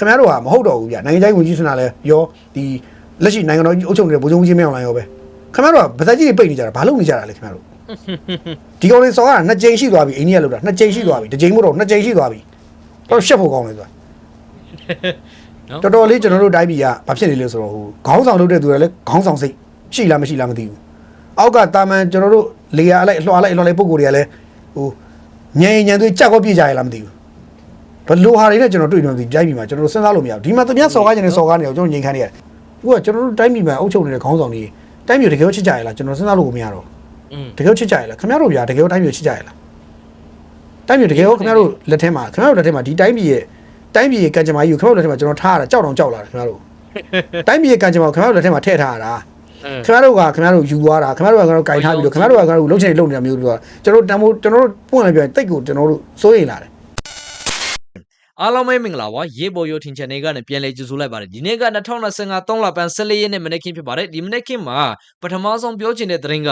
ခင်ဗျားတို့ကမဟုတ်တော့ဘူးဗျနိုင်ငံခြားရေးဝန်ကြီးဆွနာလဲရောဒီလက်ရှိနိုင်ငံတော်ကြီးအုပ်ချုပ်နေတဲ့ဗိုလ်ချုပ်ကြီးမင်းအောင်လှိုင်ရောပဲခင်ဗျားတို့ကဗဇက်ကြီးတွေပိတ်နေကြတာဘာလို့နေကြတာလဲခင်ဗျားတို့ဒီကောင်လေးစော်ကနှစ်ကြိမ်ရှိသွားပြီအိန္ဒိယလောက်တာနှစ်ကြိမ်ရှိသွားပြီတစ်ကြိမ်မို့တော့နှစ်ကြိမ်ရှိသွားပြီတော့ရှက်ဖို့ကောင်းတယ်ဆိုတာနော်တော်တော်လေးကျွန်တော်တို့တိုင်းပြည်ကဘာဖြစ်နေလဲဆိုတော့ဟိုခေါင်းဆောင်လုပ်တဲ့သူတွေလည်းခေါင်းဆောင်စိတ်ရှိလားမရှိလားမသိဘူးအောက်ကတာမန်ကျွန်တော်တို့လေယာအလိုက်အလွှာလိုက်အလွှာလိုက်ပုံကိုယ်တွေကလည်းဟိုညင်ညင်သွေးကြက်ကောပြစ်ကြရလားမသိဘူး ဘလို့ဟာတွေနဲ့ကျွန်တော်တွေ့နေတယ်တိုင်းပြည်မှာကျွန်တော်တို့စဉ်းစားလို့မရဘူးဒီမှာသူများစော်ကားနေတယ်စော်ကားနေအောင်ကျွန်တော်ငြိမ်ခံနေရတယ်အခုကကျွန်တော်တို့တိုင်းပြည်မှာအုပ်ချုပ်နေတဲ့ခေါင်းဆောင်တွေတိုင်းပြည်တကယ်ချစ်ကြရလားကျွန်တော်စဉ်းစားလို့ကိုမရတော့อืมတကယ်ချစ်ကြရလားခင်ဗျားတို့ဗျာတကယ်တိုင်းပြည်ချစ်ကြရလားတိုင်းပြည်တကယ်ရောခင်ဗျားတို့လက်ထဲမှာခင်ဗျားတို့လက်ထဲမှာဒီတိုင်းပြည်ရဲ့တိုင်းပြည်ရဲ့ကံကြမ္မာကြီးကိုခင်ဗျားတို့လက်ထဲမှာကျွန်တော်ထားရတာကြောက်တော့ကြောက်လာတယ်ခင်ဗျားတို့တိုင်းပြည်ရဲ့ကံကြမ္မာကိုခင်ဗျားတို့လက်ထဲမှာထည့်ထားရတာအင်းခင်ဗျားတို့ကခင်ဗျားတို့ယူသွားတာခင်ဗျားတို့ကခင်ဗျားတို့ကင်ထားပြီးတော့ခင်ဗျားတို့ကခင်ဗျားတို့လှုပ်ချင်လှုပ်နေတာမျိုးတို့ကကျွန်တော်တို့တန်ဖိုးကျွန်တော်တို့ပွင့်လိုက်ပြန်တိတ်ကိုကျွန်တော်တို့စိုးရိမ်လာတယ် အားလုံးပဲမင်္ဂလာပါရေပေါ်ရိုထင်ချန်နေကနေပြန်လဲကြိုဆိုလိုက်ပါတယ်ဒီနေ့က2025 3လပန်း14ရက်နေ့မနေ့ကင်းဖြစ်ပါတယ်ဒီမနေ့ကင်းမှာပထမဆုံးပြောချင်တဲ့သတင်းက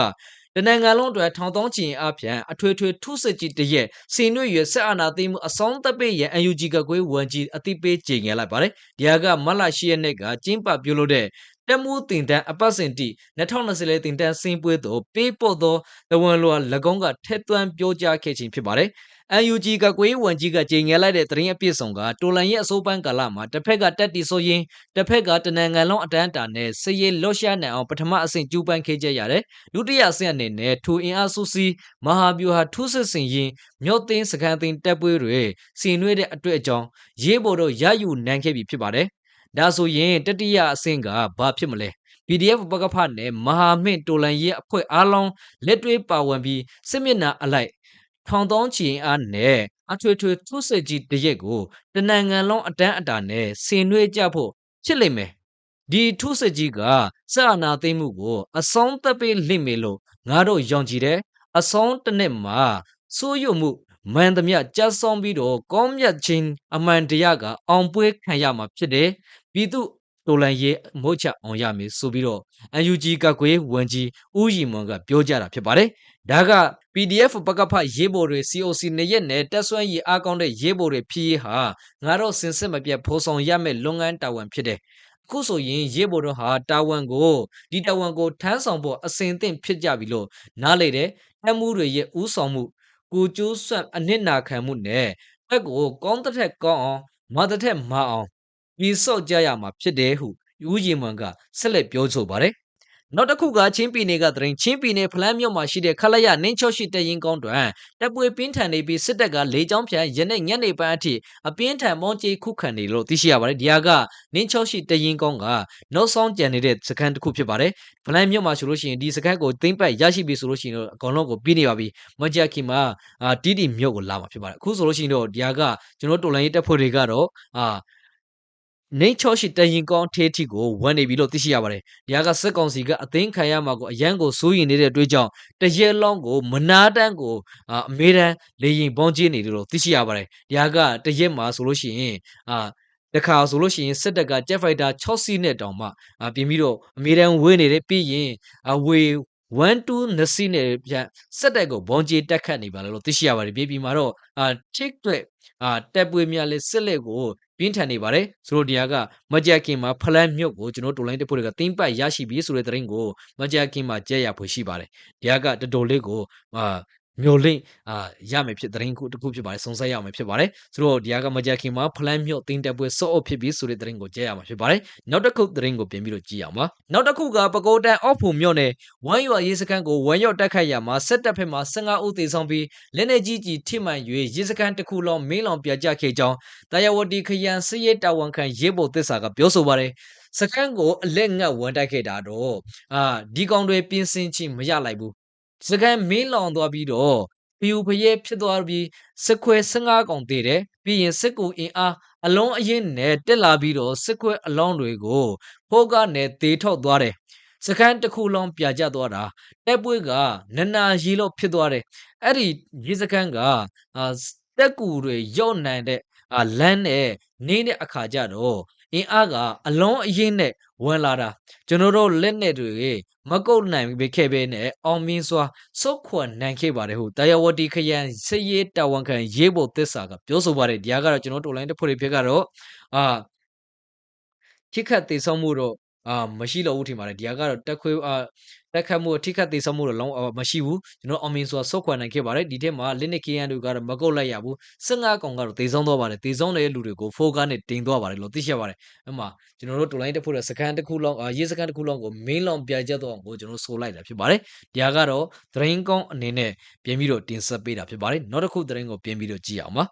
တနင်္ဂနွေလုံးအတွက်ထောင်သောချီအပြန်အထွေထွေထုစစ်ကြီးတရက်စီနွေရွယ်ဆက်အာနာသိမ်းမှုအဆုံးသတ်ပေးရန် UNG ကကွေးဝန်ကြီးအတိပေးကြေညာလိုက်ပါတယ်ဒီဟာကမတ်လ10ရက်နေ့ကကျင်းပပြုလုပ်တဲ့တက်မှုတင်တန်းအပတ်စဉ်တီ2020လေတင်တန်းစင်းပွဲသို့ပေးပို့သောတဝန်လွာ၎င်းကထက်သွမ်းပြောကြားခဲ့ခြင်းဖြစ်ပါတယ် UNG ကကွေးဝန်ကြီးကကြေညာလိုက်တဲ့သတင်းအပြည့်စုံကတိုလန်ရဲ့အစိုးပန်းကာလမှာတစ်ဖက်ကတက်တီဆိုရင်တစ်ဖက်ကတနင်္ဂနွေလုံးအတန်းတာနဲ့စည်ရလော့ရှာနိုင်အောင်ပထမအဆင့်ကျူးပန်းခဲ့ကြရတယ်ဒုတိယအဆင့်အနေနဲ့ထူအင်အားစုစည်းမဟာဗျူဟာထူးစစ်ဆင်ရင်မြို့သိမ်းစကန်သိမ်းတပ်ပွဲတွေစီနွေးတဲ့အတွေ့အကြုံရေးပေါ်တော့ရယူနိုင်ခဲ့ပြီဖြစ်ပါတယ်ဒါဆိုရင်တတိယအဆင့်ကဘာဖြစ်မလဲ PDF ပကဖနဲ့မဟာမင်းတိုလန်ရဲ့အဖွဲ့အားလုံးလက်တွဲပါဝင်ပြီးစစ်မျက်နှာအလိုက် ထောင်သောချီအားနဲ့အထွေထွေထုစစ်ကြီးတရက်ကိုတနင်္ဂနွေလုံးအတန်းအတာနဲ့ဆင်နွှဲကြဖို့ဖြစ်လိမ့်မယ်ဒီထုစစ်ကြီးကစအနာသိမ့်မှုကို အဆုံးသတ်ပေးလိမ့်မယ်လို့ငါတို့ယုံကြည်တယ်အဆုံးတစ်နှစ်မှာစိုးရုံမှုမန်သမျှကြတ်ဆုံးပြီးတော့ကောင်းမြတ်ခြင်းအမှန်တရားကအောင်ပွဲခံရမှာဖြစ်တယ်ပြည်သူတိုလန်ရဲ့မို့ချအောင်ရမယ်ဆိုပြီးတော့ UNG ကကွေးဝန်ကြီးဦးရီမွန်ကပြောကြတာဖြစ်ပါတယ်ဒါက PDF ပကဖရေးပေါ်တွေ COC နေရက်နဲ့တက်ဆွမ်းရည်အားကောင်းတဲ့ရေးပေါ်တွေဖြစ်ရေးဟာငါတို့စင်စစ်မပြတ်ဖော်ဆောင်ရမယ့်လုပ်ငန်းတာဝန်ဖြစ်တယ်အခုဆိုရင်ရေးပေါ်တို့ဟာတာဝန်ကိုဒီတာဝန်ကိုထမ်းဆောင်ဖို့အစဉ်အသင့်ဖြစ်ကြပြီလို့နားလေတယ်အမှုတွေရဲ့ဥဆောင်မှုကိုကျိုးဆွတ်အနစ်နာခံမှုနဲ့ဘက်ကိုကောင်းတစ်ထက်ကောင်းအောင်မတစ်ထက်မအောင်ပြီးဆော့ကြရမှာဖြစ်တယ်ဟုဦးရီမွန်ကဆက်လက်ပြောဆိုပါတယ် နောက်တစ်ခုကချင်းပြည်နယ်ကသတင်းချင်းပြည်နယ်ဖလန်းမြို့မှာရှိတဲ့ခလရနင်းချော့ရှိတဲ့ရင်ကောင်းတွင်တပ်ပွေပြင်းထန်နေပြီးစစ်တပ်ကလေကြောင်းဖြန်ရနေ့ညနေပိုင်းအထိအပြင်းထန်မောင်းကြေးခုခံနေလို့သိရှိရပါတယ်ဒီဟာကနင်းချော့ရှိတဲ့ရင်ကောင်းကနောက်ဆုံးကြံနေတဲ့စခန်းတစ်ခုဖြစ်ပါတယ်ဖလန်းမြို့မှာဆိုလို့ရှိရင်ဒီစခန်းကိုသိမ့်ပတ်ရရှိပြီဆိုလို့ရှိရင်တော့အကောင်လုံးကိုပြီးနေပါပြီမကြခင်မှာအာတီတီမြို့ကိုလာမှာဖြစ်ပါတယ်အခုဆိုလို့ရှိရင်တော့ဒီဟာကကျွန်တော်တော်လိုင်းရေးတပ်ဖွဲ့တွေကတော့အာ နေချောရှိတရင်ကောင်းထေးထီကိုဝန်နေပြီလို့သိရှိရပါတယ်။ဒီဟာကစစ်ကောင်စီကအသိမ်းခံရမှာကိုအရန်ကိုစိုးရင်နေတဲ့အတွက်ကြောင့်တရဲလောင်းကိုမနာတန်းကိုအာအမေတန်းလေရင်ပေါင်းကျင်းနေတယ်လို့သိရှိရပါတယ်။ဒီဟာကတရဲမှာဆိုလို့ရှိရင်အာတခါဆိုလို့ရှိရင်စစ်တပ်က Jet Fighter 6စီးနဲ့တောင်မှအာပြင်ပြီးတော့အမေတန်းဝေးနေတယ်ပြီးရင်အဝေ1 2နစီနဲ့ပြန်စက်တက်ကိုဘုံကြီးတက်ခတ်နေပါလေလို့သိရှိရပါတယ်ပြည်ပြည်မှာတော့အာ chick တွေအာတက်ပွေများလဲစစ်လက်ကို ပြင်းထန်နေပါတယ်ဆိုတော့ဒီဟာကမကြက်ခင်မှာဖလန်းမြုပ်ကိုကျွန်တော်တို့လိုင်းတက်ဖို့တွေကတင်းပတ်ရရှိပြီဆိုတဲ့သတင်းကိုမကြက်ခင်မှာကြက်ရဖွယ်ရှိပါတယ်ဒီဟာကတော်တော်လေးကိုအာ မျိုးလင့်အာရမယ်ဖြစ်သတင်းခုတစ်ခုဖြစ်ပါတယ်စုံစမ်းရမယ်ဖြစ်ပါတယ်ဆိုတော့ဒီဟာကမကြက်ခင်မှာဖလန်းမြုပ်တင်းတက်ပွဲစော့အုပ်ဖြစ်ပြီဆိုတဲ့သတင်းကိုကြက်ရမှာဖြစ်ပါတယ်နောက်တစ်ခုသတင်းကိုပြင်ပြီးတော့ကြည့်အောင်ပါနောက်တစ်ခုကပကိုးတန်အော့ဖို့မြို့နယ်ဝမ်းရွာရေးစခန်းကိုဝမ်းရောက်တက်ခတ်ရမှာစစ်တပ်ဖက်မှ15ဦးသေဆုံးပြီးလက်နေကြီးကြီးထိမှန်၍ရေးစခန်းတစ်ခုလုံးမင်းလောင်ပြကြခဲ့ကြောင်းတာယာဝတီခရန်စရဲတာဝန်ခံရေးဖို့သစ္စာကပြောဆိုပါတယ်စကန်းကိုအလက်ငတ်ဝန်တိုက်ခဲ့တာတော့အာဒီကောင်တွေပြင်းစင်ချင်းမရလိုက်ဘူး စကန်းမင်းလောင်သွားပြီးတော့ပြူဖရဲဖြစ်သွားပြီးစစ်ခွဲ15ကောင်တည်တယ်ပြီးရင်စစ်ကူအင်အားအလုံးအရင်နဲ့တက်လာပြီးတော့စစ်ခွဲအလောင်းတွေကိုဖိုးကနေတေထုတ်သွားတယ်စကန်းတစ်ခုလုံးပြကြသွားတာတက်ပွေးကနနာရီလို့ဖြစ်သွားတယ်အဲ့ဒီရေစကန်းကအာတက်ကူတွေရောက်နိုင်တဲ့အာလမ်းနဲ့နေတဲ့အခါကျတော့ အင်းအားကအလုံးအရင်နဲ့ဝင်လာတာကျွန်တော်တို့လက်နဲ့တွေမကုတ်နိုင်ပြီခဲ့ပဲနဲ့အောင်မြင်စွာစုတ်ခွန်နိုင်ခဲ့ပါတယ်ဟုတာယာဝတီခရန်စရေးတာဝန်ခံရေးဖို့သစ္စာကပြောဆိုပါတယ်ဒီဟာကတော့ကျွန်တော်တို့လိုင်းတစ်ဖွဲ့တွေဖြစ်ကတော့အာခိခတ်သေးဆုံးမှုတော့ အာမရှိတော့ဘူးထင်ပါတယ်ဒီဟာကတော့တက်ခွေးအာတက်ခတ်မှုထိခတ်သေးဆုံးမှုတော့လုံးအာမရှိဘူးကျွန်တော်အောင်မြင်စွာဆုတ်ခွာနိုင်ခဲ့ပါတယ်ဒီထက်မှာလက်နက်ကေရန်တို့ကတော့မကုတ်လိုက်ရဘူး15កောင်ကတော့သေဆုံးသွားပါတယ်သေဆုံးတဲ့လူတွေကိုဖိုကားနဲ့တင်သွားပါတယ်လို့သိရှိရပါတယ်အမှကျွန်တော်တို့တိုလိုင်းတက်ဖို့တဲ့စကန်တစ်ခုလုံးအာရေးစကန်တစ်ခုလုံးကိုမင်းလောင်ပြကြတော့အောင်ကိုကျွန်တော်ဆိုလိုက်တာဖြစ်ပါတယ်ဒီဟာကတော့သတင်းကောင်းအနေနဲ့ပြင်ပြီးတော့တင်ဆက်ပေးတာဖြစ်ပါတယ်နောက်တစ်ခုသတင်းကိုပြင်ပြီးတော့ကြည့်အောင်ပါ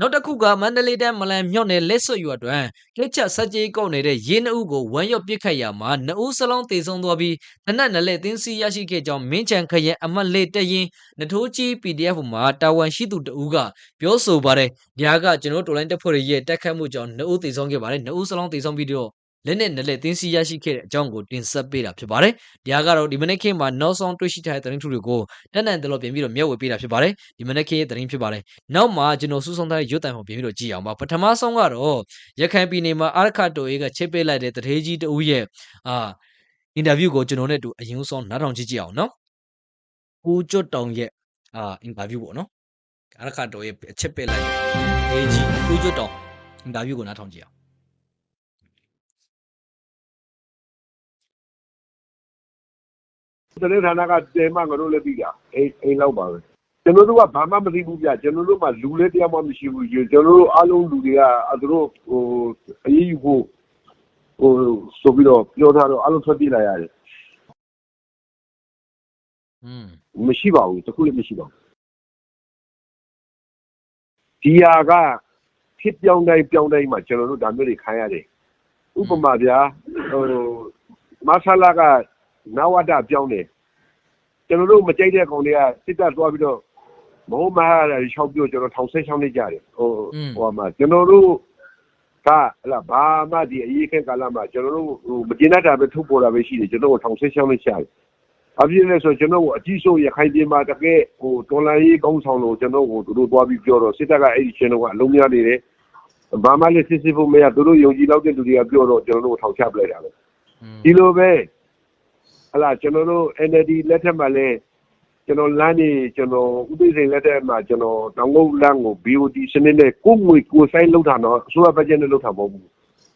နောက်တစ်ခုကမန္တလေးတိုင်းမလန်မြော့နယ်လက်စွပ်ရွာတွင်ကစ်ချက်ဆက်ကြီးကုတ်နေတဲ့ရေနှုပ်ကိုဝမ်းရော့ပစ်ခတ်ရာမှာနှုတ်စလုံးတေဆုံးသွားပြီးတနက်နလက်တင်းစီရရှိခဲ့ကြောင်းမင်းချန်ခရင်အမတ်လေးတရင်နထိုးကြီး PDF မှာတာဝန်ရှိသူတဦးကပြောဆိုပါတယ်။ဒါကကျွန်တော်တို့တိုလိုင်းတက်ဖွဲ့ရဲ့တက်ခတ်မှုကြောင့်နှုတ်တေဆုံးခဲ့ပါတယ်။နှုတ်စလုံးတေဆုံးပြီးတော့ လက်နဲ့နလက်တင်းစီရရှိခဲ့တဲ့အကြောင်းကိုတင်ဆက်ပေးတာဖြစ်ပါတယ်။ဒါကတော့ဒီမနေ့ခေတ်မှာနောက်ဆုံးတွေ့ရှိထားတဲ့သတင်းထုတွေကိုတက်နန်တလို့ပြင်ပြီးတော့မျက်ဝေပေးတာဖြစ်ပါတယ်။ဒီမနေ့ခေတ်ရဲ့သတင်းဖြစ်ပါတယ်။နောက်မှာကျွန်တော်စူးစောင်းထားတဲ့ရွတ်တိုင်ကိုပြင်ပြီးတော့ကြည့်အောင်ပါ။ပထမဆုံးကတော့ရခိုင်ပြည်နယ်မှာအာရခတိုအေးကချစ်ပေးလိုက်တဲ့တထေးကြီးတဦးရဲ့အာအင်တာဗျူးကိုကျွန်တော်နဲ့အတူအရင်ဆုံးနားထောင်ကြည့်ကြည့်အောင်နော်။ကိုကျွတ်တောင်ရဲ့အာအင်တာဗျူးပေါ့နော်။အာရခတိုအေးအချစ်ပေးလိုက်တဲ့တထေးကြီးကိုကျွတ်တောင်အင်တာဗျူးကိုနားထောင်ကြည့်အောင် သတင်းဌာနကတဲမှငါတို့လည်းသိတာအိမ်အိမ်လောက်ပါပဲကျွန်တော်တို့ကဘာမှမသိဘူးပြကျွန်တော်တို့မှလူလည်းတရားမှမရှိဘူးကျွန်တော်တို့အားလုံးလူတွေကသူတို့ဟိုအရေးယူဖို့ဟိုဆိုပြီးတော့ပြောထားတော့အားလုံးထွက်ပြေးလာရတယ်อืมမရှိပါဘူးတခုလည်းမရှိပါဘူးဒီဟာကဖြစ်ပြောင်းတိုင်းပြောင်းတိုင်းမှာကျွန်တော်တို့ဒါမျိုးတွေခံရတယ်ဥပမာဗျာဟိုမဆလာက နဝတပြောင်းတယ်ကျွန်တော်တို့မကြိုက်တဲ့ကောင်တွေကစစ်တပ်သွားပြီးတော့မဟုတ်မဟာတွေရှောက်ပြကျွန်တော်ထောင်ဆက်ရှောင်းနေကြတယ်ဟိုဟိုမှာကျွန်တော်တို့ကဟလာဘာမှဒီအရေးခက်ကာလမှာကျွန်တော်တို့ဟိုမကျေနပ်တာပဲထုတ်ပေါ်တာပဲရှိတယ်ကျွန်တော်တို့ထောင်ဆက်ရှောင်းနေကြတယ်အပြည့်နဲ့ဆိုကျွန်တော်တို့အကြီးဆုံးရခိုင်ပြည်မှာတကယ်ဟိုတော်လန်ရေးကောင်းဆောင်လို့ကျွန်တော်တို့တို့သွားပြီးပြောတော့စစ်တပ်ကအဲ့ဒီချင်းတော့အလုံးများနေတယ်ဘာမှလည်းစစ်စစ်ဖို့မရသူတို့ယုံကြည်လောက်တဲ့လူတွေကပြောတော့ကျွန်တော်တို့ထောင်ချပလိုက်တာပဲอืมဒီလိုပဲ ဟလာကျွန်တော်တို့ NLD လက်ထက်မှာလဲကျွန်တော်လမ်းနေကျွန်တော်ဥပဒေစိန်လက်ထက်မှာကျွန်တော်တောင်ကုန်းလမ်းကို BOT စနစ်နဲ့ကိုယ်ငွေကိုယ်ဆိုင်လောက်တာတော့အစိုးရဘတ်ဂျက်နဲ့လောက်တာမဟုတ်ဘူး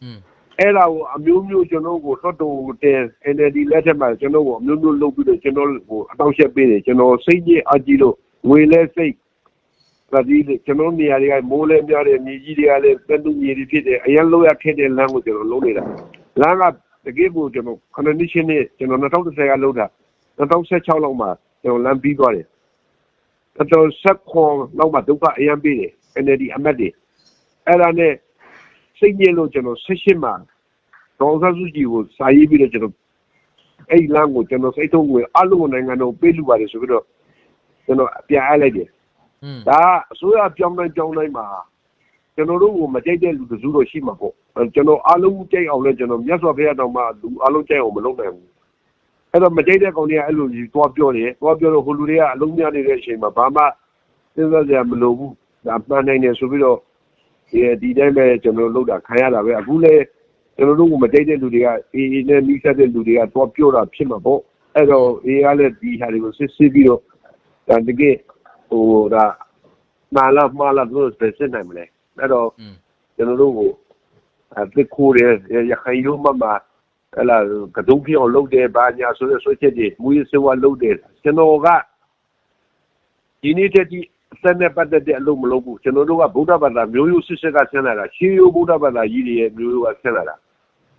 อืมအဲ့ဒါကိုအမျိုးမျိုးကျွန်တော်ကိုလွတ်တော်တင် NLD လက်ထက်မှာကျွန်တော်ကိုအမျိုးမျိုးလုပ်ပြီးတော့ကျွန်တော်ကိုအတောက်ချက်ပေးတယ်ကျွန်တော်စိတ်ကြီးအကြည့်လို့ငွေလဲစိတ်ဒါဒီကျွန်တော်နေရာတွေကမိုးလဲများတယ်မြေကြီးတွေကလည်းတက်တူမြေတွေဖြစ်တယ်အရင်လောက်ရခဲ့တဲ့လမ်းကိုကျွန်တော်လုံးနေတာလမ်းက တကယ်ကိုကျွန်တော်ခဏနစ်ရှင်းနဲ့ကျွန်တော်2010ကလောက်တာ2016လောက်မှာကျွန်တော်လမ်းပြီးသွားတယ်တော်ဆက်ခွန်လောက်မှာဒုက္ခအရင်ပေးတယ် NLD အမတ်တွေအဲ့ဒါနဲ့စိတ်ညစ်လို့ကျွန်တော်ဆက်ရှင်းမှာဒေါ်ဆာစုကြည်ကိုစာရေးပြီးတော့ကျွန်တော်အဲ့ဒီလမ်းကိုကျွန်တော်စိတ်ထုံးကိုအလုံးနိုင်ငံတော်ပေးလူပါတယ်ဆိုပြီးတော့ကျွန်တော်ပြန်အားလိုက်တယ်อืมဒါအစိုးရပြောင်းတိုင်းပြောင်းတိုင်းမှာ ကျွန်တော်တို့ကိုမကြိုက်တဲ့လူတစုတော့ရှိမှာပေါ့အဲကျွန်တော်အားလုံးကြိုက်အောင်လဲကျွန်တော်မြတ်စွာဘုရားတော်မှာလူအားလုံးကြိုက်အောင်မလုပ်နိုင်ဘူးအဲ့တော့မကြိုက်တဲ့ကောင်တွေကအဲ့လိုကြီးသွားပြောတယ်သွားပြောတော့ဟိုလူတွေကအလုံးများနေတဲ့အချိန်မှာဘာမှစဉ်းစားကြမလိုဘူးဒါမှန်နိုင်တယ်ဆိုပြီးတော့ဒီဒီတိုင်းပဲကျွန်တော်လုပ်တာခံရတာပဲအခုလဲကျွန်တော်တို့ကမကြိုက်တဲ့လူတွေကအေးအေးနဲ့နှိစက်တဲ့လူတွေကသွားပြောတာဖြစ်မှာပေါ့အဲ့တော့အေးကလည်းဒီဟာတွေကိုစစ်စစ်ပြီးတော့ဒါတကယ်ဟိုဒါမာလာမာလာတို့ပဲစစ်နိုင်မလဲ အဲ့တော့อืมကျွန်တော်တို့ကိုအသစ်ခိုးတယ်ရခိုင်ရုံးမမှာအဲ့လာကဒုံပြောင်းလုပ်တယ်ဘာညာဆိုတဲ့ဆိုချက်တွေမူရစဝါလုပ်တယ်ကျွန်တော်ကဒီနေ့တည်းအစနဲ့ပတ်သက်တဲ့အလုပ်မလုပ်ဘူးကျွန်တော်တို့ကဗုဒ္ဓဘာသာမျိုးရိုးစစ်စစ်ကဆင်းလာတာရှေးရိုးဗုဒ္ဓဘာသာကြီးတွေရဲ့မျိုးရိုးကဆင်းလာတာ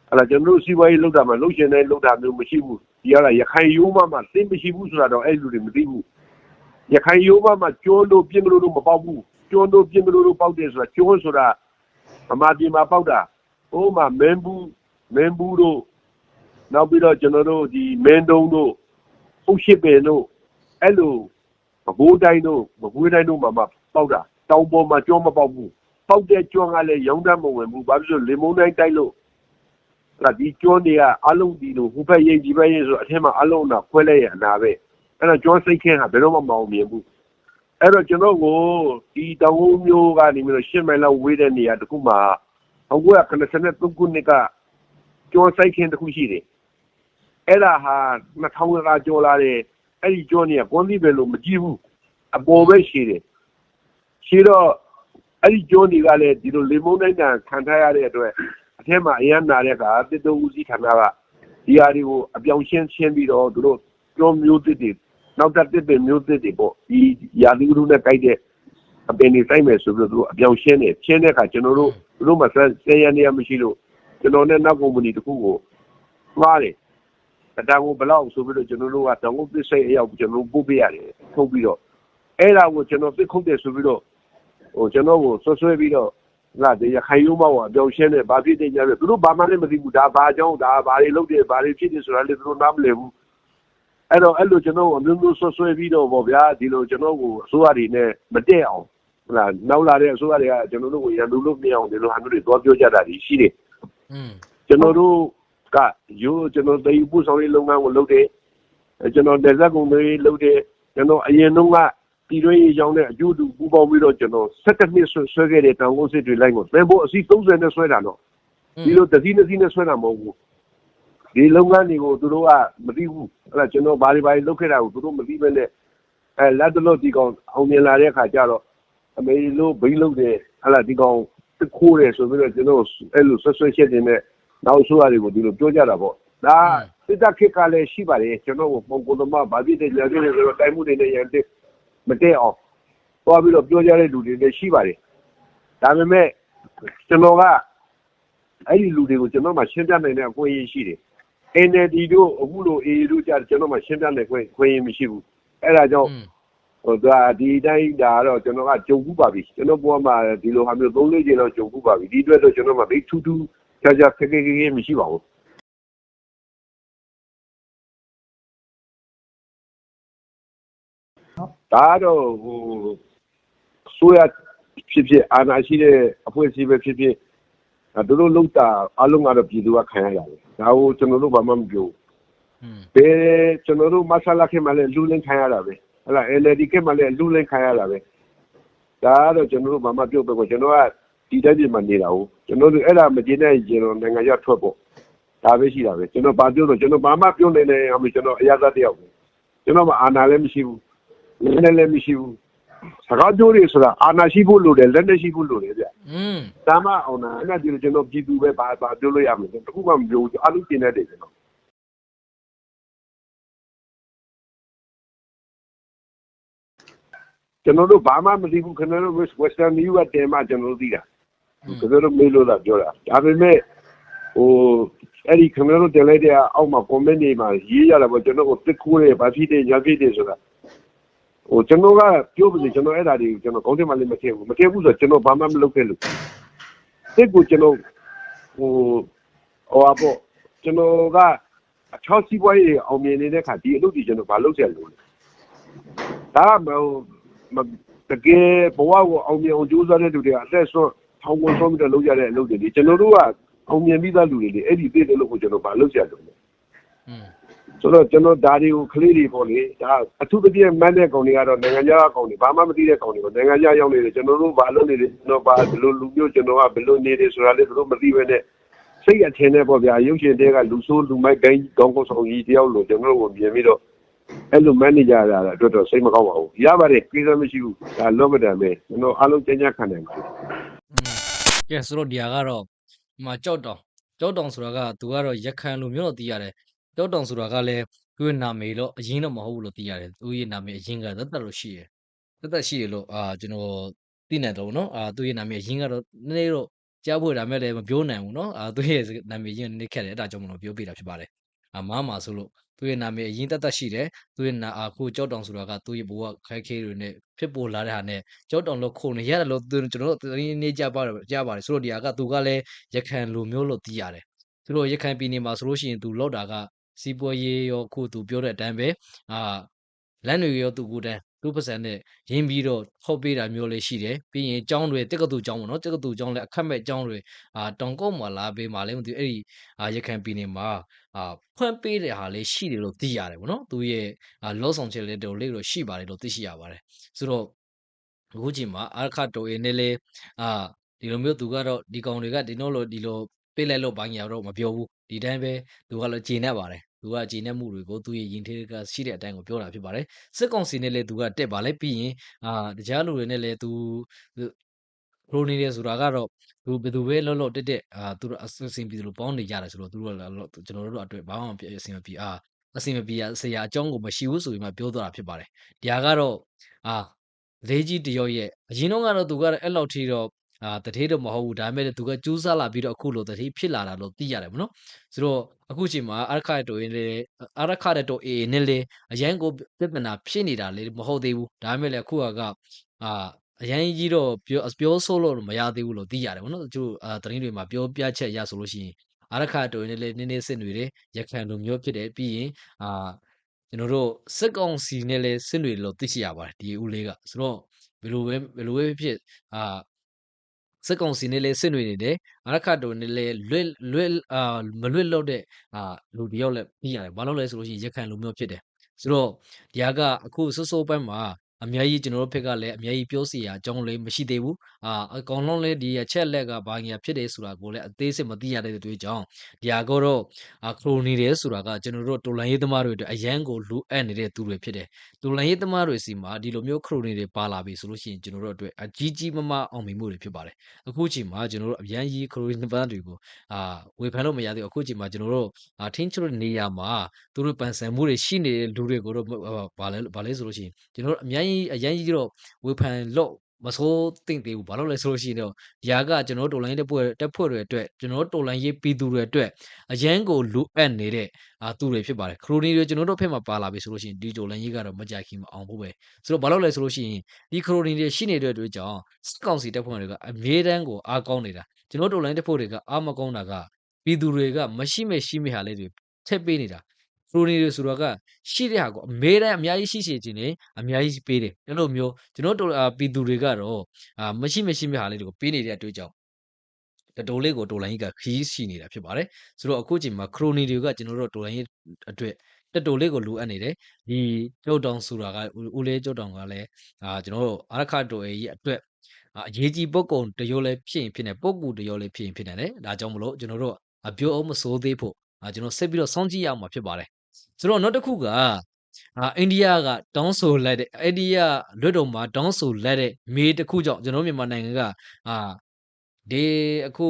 အဲ့ဒါကျွန်တော်တို့စီးပွားရေးလုပ်တာမှလုပ်ရှင်တဲ့လုပ်တာမျိုးမရှိဘူးဒီကရခိုင်ရုံးမမှာသိမရှိဘူးဆိုတာတော့အဲ့လူတွေမသိဘူးရခိုင်ရိုးမမှာကျွန်းတို့ပြင်းကလေးတို့မပေါက်ဘူး ကျွန်းတို့ပြင်းကလေးတို့ပေါက်တယ်ဆိုတာကျွန်းဆိုတာဗမာပြည်မှာပေါက်တာဟိုမှာမင်းဘူးမင်းဘူးတို့နောက်ပြီးတော့ကျွန်တော်တို့ဒီမင်းတုံးတို့ဟုတ်ရှိပင်တို့အဲ့လိုမဘိုးတိုင်းတို့မကွေးတိုင်းတို့မှာမှပေါက်တာတောင်ပေါ်မှာကျွန်းမပေါက်ဘူးပေါက်တဲ့ကျွန်းကလည်းရောင်းတတ်မဝင်ဘူးဘာဖြစ်လို့လေမုန်တိုင်းတိုက်လို့အဲ့ဒါဒီကျွန်းတွေကအလုံးဒီလိုဟိုဘက်ရိပ်ဒီဘက်ရိပ်ဆိုအထက်မှာအလုံးနာခွဲလိုက်ရအနာပဲအဲ့တော့ကျောင်းစိတ်ခင်းဟာဘယ်တော့မှမအောင်မြင်ဘူး အဲ့တော့ကျွန်တော်ကိုဒီတောင်ကုန်းမြို့ကနေပြီးတော့၈မိုင်လောက်ဝေးတဲ့နေရာတစ်ခုမှာ1993ခုနှစ်ကကျော်ဆိုင်ခင်တစ်ခုရှိတယ်။အဲ့ဒါဟာ2000ကကျော်လာတဲ့အဲ့ဒီကျော်နေကကွန်ဒီပဲလို့မကြည့်ဘူး။အပေါ်ပဲရှိတယ်။ရှိတော့အဲ့ဒီကျော်နေကလည်းဒီလိုလေမုန်းတိုင်းတန်ခံထားရတဲ့အတွက်အထက်မှာအရန်နာတဲ့ကတစ်တုံးဦးစီးဌာနကဒီဟာတွေကိုအပြောင်းရှင်းရှင်းပြီးတော့သူတို့ကျော်မျိုးသစ်တွေ နောက်တစ်တစ်ပင်မျိုးသစ်တွေပေါ့ဒီရာသီဥတုနဲ့ကြိုက်တဲ့အပင်တွေစိုက်မယ်ဆိုပြီးတော့သူတို့အပြောင်ရှင်းတယ်ရှင်းတဲ့အခါကျွန်တော်တို့သူတို့မှဆက်ဆယ်ရနေရမရှိလို့ကျွန်တော်နဲ့နောက်ကုမ္ပဏီတစ်ခုကိုသွားတယ်အတန်ကိုဘယ်လောက်ဆိုပြီးတော့ကျွန်တော်တို့ကတောင်ကုတ်ပစ္စည်းအရောက်ကျွန်တော်တို့ပို့ပေးရတယ်ထုတ်ပြီးတော့အဲ့ဒါကိုကျွန်တော်ပြစ်ခုတ်တယ်ဆိုပြီးတော့ဟိုကျွန်တော်ကိုဆွဆွဲပြီးတော့ငါတည်းခိုင်ရုံးမောက်အပြောင်းရှင်းတယ်ဘာဖြစ်တယ်ညာပြသူတို့ဘာမှလည်းမသိဘူးဒါဘာကြောင့်ဒါဘာတွေလုပ်တယ်ဘာတွေဖြစ်တယ်ဆိုတာလည်းသူတို့နားမလည်ဘူး အဲ့တော့အဲ့လိုကျွန်တော်အမျိုးမျိုးဆွဆွဲပြီးတော့ဗောဗျာဒီလိုကျွန်တော်ကိုအစိုးရတွေနဲ့မတည့်အောင်ဟုတ်လားနောက်လာတဲ့အစိုးရတွေကကျွန်တော်တို့ကိုရန်သူလို့မရအောင်ဒီလိုဟာမျိုးတွေသွားပြောကြတာတွေရှိတယ်อืมကျွန်တော်တို့ကရိုးကျွန်တော်တည်ပို့ဆောင်ရေးလုပ်ငန်းကိုလုပ်တယ်အဲကျွန်တော်ဒေဇက်ကုန်တွေလုပ်တယ်ကျွန်တော်အရင်တုန်းကပြည်တွင်းရေးရောင်းတဲ့အကျိုးတူပူပေါင်းပြီးတော့ကျွန်တော်17နှစ်ဆွဲဆွဲခဲ့တဲ့တောင်ကုန်းစစ်တွေလိုက်ကိုသင်ဖို့အစီ30နဲ့ဆွဲတာတော့ဒီလိုတစ်စီးတစ်စီးနဲ့ဆွဲတာမဟုတ်ဘူး ဒီလုပ်ငန်းတွေကိုသူတို့ကမသိဘူးအဲ့ဒါကျွန်တော်ဘာတွေဘာတွေလုပ်ခဲ့တာကိုသူတို့မသိဘဲနဲ့အဲလက်တလို့ဒီကောင်အောင်မြင်လာတဲ့အခါကျတော့အမေလို့ဘိန်းလုပ်တယ်အဲ့ဒါဒီကောင်တစ်ခိုးတယ်ဆိုပြီးတော့ကျွန်တော်အဲ့လိုဆွဆွဲချက်တွေနဲ့နောက်ဆိုရတယ်ကိုဒီလိုပြောကြတာပေါ့ဒါစစ်တပ်ခေတ်ကလည်းရှိပါတယ်ကျွန်တော်ကပုံကိုယ်သမားဗာပြည့်တဲ့ကြာပြည့်ဆိုတော့တိုင်မှုတွေနဲ့ရန်တက်မတက်အောင်သွားပြီးတော့ပြောကြတဲ့လူတွေလည်းရှိပါတယ်ဒါပေမဲ့ကျွန်တော်ကအဲ့ဒီလူတွေကိုကျွန်တော်မှရှင်းပြနိုင်တဲ့အခွင့်အရေးရှိတယ် NLD တို့အခုလို AA တို့ကြာကျွန်တော်မှရှင်းပြနိုင်ခွင့်ခွင့်ရမရှိဘူးအဲ့ဒါကြောင့်อืมဟိုဒါဒီတိုင်းဒါတော့ကျွန်တော်ကကြုံဘူးပါပြီကျွန်တော်ဘဝမှာဒီလိုဟာမျိုး၃၄ချိန်တော့ကြုံဘူးပါပြီဒီအတွက်တော့ကျွန်တော်မှဘိတ်ထူးထူးခြားခြားခက်ခဲခဲခဲမရှိပါဘူးဒါကတော့ဟိုဆိုရဖြစ်ဖြစ်အာဏာရှိတဲ့အဖွဲ့အစည်းပဲဖြစ်ဖြစ်အဲ သူတို့လောက်တာအလုံးကတော့ ပြည်သူက ခံရတာပဲ ဒါကို ကျွန်တော်တို့ ဘာမှမပြောอืมဘယ်ကျွန်တော်တို့ မဆလာခေတ်မှလည်းလူလင်း ခံရတာပဲဟဲ့လား LED ခေတ်မှလည်းလူလင်း ခံရတာပဲ ဒါကတော့ ကျွန်တော်တို့ ဘာမှပြောပဲကိုကျွန်တော်က ဒီတိုင်းပြည်မှာ နေတာဟုတ်ကျွန်တော်တို့အဲ့ဒါ မကျေနပ်ရင်ကျွန်တော်နိုင်ငံရထွက်ပေါ့ ဒါပဲရှိတာပဲ ကျွန်တော် ဘာပြောလို့ကျွန်တော် ဘာမှ ပြောနေနေအောင်ကျွန်တော်အရသာတယောက်ပဲ ကျွန်တော်မှအာဏာလည်း မရှိဘူး လက်နဲ့လည်း မရှိဘူး စကားပြောတွေဆိုတာအာဏာရှိဖို့လိုတယ်လက်နဲ့ရှိဖို့လိုတယ်ဗျอืมဒါမှအောင်နာအဲ့ဒါဒီလိုကျွန်တော်ပြည်သူပဲဘာဘာပြောလို့ရမလဲတခုမှမပြောဘူးအလုပ်ကျင်တဲ့တယ်ကျွန်တော်ကျွန်တော်တို့ဘာမှမသိဘူးခင်ဗျားတို့ Western New ကတဲမှကျွန်တော်တို့သိတာခင်ဗျားတို့မေးလို့လာပြောတာဒါပေမဲ့ဟိုအဲ့ဒီခင်ဗျားတို့တင်လိုက်တဲ့အောက်မှာ comment တွေမှာရေးရတာပေါ့ကျွန်တော်ကိုတစ်ခိုးတယ်ဘာဖြစ်တယ်ညာဖြစ်တယ်ဆိုတာ ဟိုကျွန်တော်ကပြောပါစေကျွန်တော်အဲ့ဒါတွေကိုကျွန်တော်ကောင်းတယ်မှလည်းမထည့်ဘူးမထည့်ဘူးဆိုတော့ကျွန်တော်ဘာမှမလုပ်ခဲ့လို့စိတ်ကိုကျွန်တော်ဟိုဟိုအပေါ့ကျွန်တော်ကအချောစီးပွားရေးအောင်မြင်နေတဲ့ခါဒီအလုပ်ကြီးကျွန်တော်ဘာလုပ်ဆက်လို့လဲဒါကမဟုတ်မတကယ်ဘဝကိုအောင်မြင်အောင်ကြိုးစားတဲ့လူတွေကအသက်ဆုံးထောင်ကုန်ဆုံးပြီးတော့လုပ်ကြတဲ့အလုပ်တွေလေကျွန်တော်တို့ကအောင်မြင်ပြီးသားလူတွေလေအဲ့ဒီသိတဲ့လို့ကိုကျွန်တော်ဘာလုပ်ဆက်လို့လဲอืม ဆိုတော့ကျွန်တော်ဒါတွေကိုကလေးတွေပေါ့လေဒါအထူးသဖြင့်မန်းတဲ့ကောင်တွေကတော့နိုင်ငံခြားကောင်တွေဘာမှမသိတဲ့ကောင်တွေပေါ့နိုင်ငံခြားရောက်နေတယ်ကျွန်တော်တို့ဘာလုပ်နေလဲကျွန်တော်ဘာဘယ်လိုလူမျိုးကျွန်တော်ကဘယ်လိုနေတယ်ဆိုတာလည်းသူတို့မသိဘဲနဲ့စိတ်အထင်နဲ့ပေါ့ဗျာရုပ်ရှင်တွေကလူဆိုးလူမိုက်တိုင်းကောင်းကောင်းဆောင်ကြီးတယောက်လို့ကျွန်တော်တို့ကိုမြင်ပြီးတော့အဲ့လိုမန်နေဂျာရတာအတွက်တော့စိတ်မကောင်းပါဘူးရပါတယ်ကိစ္စမရှိဘူးဒါလောမတန်ပဲကျွန်တော်အားလုံးကျဉ်းကျခံနိုင်ပါတယ်อืมကဲဆိုတော့ဒီဟာကတော့ဒီမှာကြောက်တောင်ကြောက်တောင်ဆိုတာကသူကတော့ရခိုင်လူမျိုးတော့သိရတယ် ကြောက်တောင်ဆိုတာကလည်းသူ့ရဲ့နာမည်တော့အရင်တော့မဟုတ်ဘူးလို့သိရတယ်သူ့ရဲ့နာမည်အရင်ကသက်သက်လို့ရှိရယ်သက်သက်ရှိရလို့အာကျွန်တော်သိနေတော့ဗောနော်အာသူ့ရဲ့နာမည်အရင်ကတော့နည်းနည်းတော့ကြားဖို့ဒါမဲ့လည်းမပြောနိုင်ဘူးနော်အာသူ့ရဲ့နာမည်ရင်းနည်းနည်းခက်တယ်အဲ့ဒါကြောင့်မလို့ပြောပြတာဖြစ်ပါတယ်အာမားမှာဆိုလို့သူ့ရဲ့နာမည်အရင်သက်သက်ရှိတယ်သူ့ရဲ့နာအခုကြောက်တောင်ဆိုတာကသူ့ရဲ့ဘဝခိုက်ခဲတွေနဲ့ဖြစ်ပေါ်လာတဲ့ဟာနဲ့ကျောက်တောင်လို့ခုန်နေရတယ်လို့သူကျွန်တော်တို့သတင်းနေကြပါတယ်ကြားပါတယ်ဆိုတော့ဒီဟာကသူကလည်းရခိုင်လူမျိုးလို့သိရတယ်သူတို့ရခိုင်ပြည်နယ်မှာဆိုလို့ရှိရင်သူလောက်တာက စီးပွားရေးရောခုသူပြောတဲ့အတိုင်းပဲအာလမ်းတွေရောသူကိုယ်တိုင်သူ့ပါစံနဲ့ရင်းပြီးတော့ဟော့ပေးတာမျိုးလေးရှိတယ်ပြီးရင်ကျောင်းတွေတက္ကသိုလ်ကျောင်းပေါ့နော်တက္ကသိုလ်ကျောင်းလည်းအခက်မဲ့ကျောင်းတွေအာတောင်ကုတ်မှာလာပေးမှာလည်းမသိဘူးအဲ့ဒီအာရခိုင်ပြည်နယ်မှာအာဖွင့်ပေးတဲ့ဟာလေးရှိတယ်လို့သိရတယ်ပေါ့နော်သူရဲ့အာလောဆောင်ချက်လေးတော်လေးတော့ရှိပါတယ်လို့သိရှိရပါတယ်ဆိုတော့အခုချိန်မှာအာခတိုအင်းနဲ့လေအာဒီလိုမျိုးသူကတော့ဒီကောင်တွေကဒီတော့လို့ဒီလိုပေးလိုက်လို့ဘာညာတော့မပြောဘူး ဒီတိုင်းပဲသူကလည်းဂျင်းနေပါတယ်သူကဂျင်းနေမှုတွေကိုသူရဲ့ရင်ထဲကရှိတဲ့အတိုင်းကိုပြောတာဖြစ်ပါတယ်စစ်ကောင်စီနဲ့လေသူကတက်ပါလေပြီးရင်အာတခြားလူတွေနဲ့လေသူရိုနေတယ်ဆိုတာကတော့သူဘယ်သူပဲလောလောတက်တက်အာသူတို့အစင်ပြီးသူတို့ပေါင်းနေကြတယ်ဆိုတော့သူတို့ကကျွန်တော်တို့အတွက်ဘာမှမပြအစင်မပြေအာအစင်မပြေရဆရာအကြောင်းကိုမရှိဘူးဆိုပြီးမှပြောသွားတာဖြစ်ပါတယ်။ဒီဟာကတော့အာလေးကြီးတယောက်ရဲ့အရင်တော့ကတော့သူကတော့အဲ့လောက်ထိတော့ အာတတိတော့မဟုတ်ဘူးဒါပေမဲ့သူကကျူးစားလာပြီးတော့အခုလိုတတိဖြစ်လာတာလို့သိရတယ်ဗောနော်။ဆိုတော့အခုချိန်မှာအာရခတ်တိုရင်လေအာရခတ်တိုအေနဲ့လေအရန်ကိုပြဿနာဖြစ်နေတာလေမဟုတ်သေးဘူး။ဒါပေမဲ့လည်းအခုကအာအရန်ကြီးတော့ပြောပြောဆိုလို့မရသေးဘူးလို့သိရတယ်ဗောနော်။သူတို့အာသတင်းတွေမှာပြောပြချက်ရဆိုလို့ရှိရင်အာရခတ်တိုရင်လေနည်းနည်းစစ်နေတယ်ရခံလိုမျိုးဖြစ်တယ်ပြီးရင်အာကျွန်တော်တို့စစ်ကောင်စီနဲ့လည်းစစ်တွေလို့သိရှိရပါတယ်ဒီဦးလေးကဆိုတော့ဘယ်လိုပဲဘယ်လိုပဲဖြစ်အာ စစ်ကောင်စီနဲ့လည်းစစ်တွေနေတယ်အာရခတ်တိုနဲ့လည်းလွတ်လွတ်အာမလွတ်လို့တဲ့အာလူတယောက်လည်းပြီးရတယ်ဘာလို့လဲဆိုလို့ရှိရင်ရခံလိုမျိုးဖြစ်တယ်ဆိုတော့ဒီဟာကအခုစိုးစိုးပိုင်းမှာ အများကြီးကျွန်တော်တို့ဖက်ကလည်းအများကြီးပြောစီရအကြောင်းလည်းမရှိသေးဘူးအာအကောင်လုံးလည်းဒီအချက်လက်ကဘာညာဖြစ်တယ်ဆိုတာကိုလည်းအသေးစိတ်မသိရတဲ့တွေ့ကြောင်းဒီဟာကတော့အခရိုနီတယ်ဆိုတာကကျွန်တော်တို့တော်လန်ရေးသမားတွေအတွက်အရန်ကိုလူအပ်နေတဲ့သူတွေဖြစ်တယ်။တော်လန်ရေးသမားတွေစီမှာဒီလိုမျိုးခရိုနီတွေပါလာပြီဆိုလို့ရှိရင်ကျွန်တော်တို့အတွက်အကြီးကြီးမားမားအောင်မြင်မှုတွေဖြစ်ပါတယ်။အခုချိန်မှာကျွန်တော်တို့အရန်ကြီးခရိုနီပန်းတွေကိုအာဝေဖန်လို့မရသေးဘူးအခုချိန်မှာကျွန်တော်တို့အာထင်းချွတ်နေရမှာသူတို့ပန်ဆန်မှုတွေရှိနေတဲ့လူတွေကိုတော့ဘာလဲဘာလဲဆိုလို့ရှိရင်ကျွန်တော်တို့အများကြီးအရန်ကြီးတော့ဝေဖန်လို့မဆိုးသင့်သေးဘူးဘာလို့လဲဆိုလို့ရှိရင်တော့ဒီဟာကကျွန်တော်တို့တော်လိုင်းတက်ဖွဲ့တက်ဖွဲ့တွေအတွက်ကျွန်တော်တို့တော်လိုင်းရေးပြည်သူတွေအတွက်အရန်ကိုလူအပ်နေတဲ့အာသူတွေဖြစ်ပါတယ်ခရိုနီတွေကျွန်တော်တို့ဖက်မှာပါလာပြီဆိုလို့ရှိရင်ဒီတော်လိုင်းရေးကတော့မကြိုက်ခင်မအောင်ဘူးပဲဆိုတော့ဘာလို့လဲဆိုလို့ရှိရင်ဒီခရိုနီတွေရှိနေတဲ့အတွက်ကြောင့်စစ်ကောင်စီတက်ဖွဲ့တွေကအမြဲတမ်းကိုအားကောင်းနေတာကျွန်တော်တို့တော်လိုင်းတက်ဖွဲ့တွေကအားမကောင်းတာကပြည်သူတွေကမရှိမဲ့ရှိမဲ့ဟာလေးတွေထည့်ပေးနေတာ ခရိုနီတွေဆိုတော့ကရှိတဲ့ဟာကိုအမဲတမ်းအများကြီးရှိရှိခြင်းနေအများကြီးပေးတယ်အဲ့လိုမျိုးကျွန်တော်တို့အာပြည်သူတွေကတော့အာမရှိမရှိမဲ့ဟာလေးတွေကိုပေးနေတဲ့အတွေ့အကြုံတတိုးလေးကိုတိုလိုင်းကြီးကခီးရှိနေတာဖြစ်ပါတယ်ဆိုတော့အခုချိန်မှာခရိုနီတွေကကျွန်တော်တို့တိုလိုင်းကြီးအတွက်တတိုးလေးကိုလိုအပ်နေတယ်ဒီကျုပ်တောင်ဆိုတာကဦးလေးကျုပ်တောင်ကလည်းအာကျွန်တော်တို့အာရခတိုအေကြီးအတွက်အာအရေးကြီးပုဂ္ဂိုလ်တရောလည်းဖြစ်ရင်ဖြစ်နေပုဂ္ဂိုလ်တရောလည်းဖြစ်ရင်ဖြစ်နေတယ်ဒါကြောင့်မလို့ကျွန်တော်တို့အပြောအောင်မစိုးသေးဖို့အာကျွန်တော်ဆက်ပြီးတော့စောင့်ကြည့်ရမှာဖြစ်ပါတယ် ဆိုတော့နောက်တစ်ခုကအာအိန္ဒိယကတောင်းဆိုလိုက်တဲ့အိန္ဒိယလွတ်တော်မှာတောင်းဆိုလိုက်တဲ့မေးတစ်ခုကြောင့်ကျွန်တော်မြန်မာနိုင်ငံကအာဒီအခု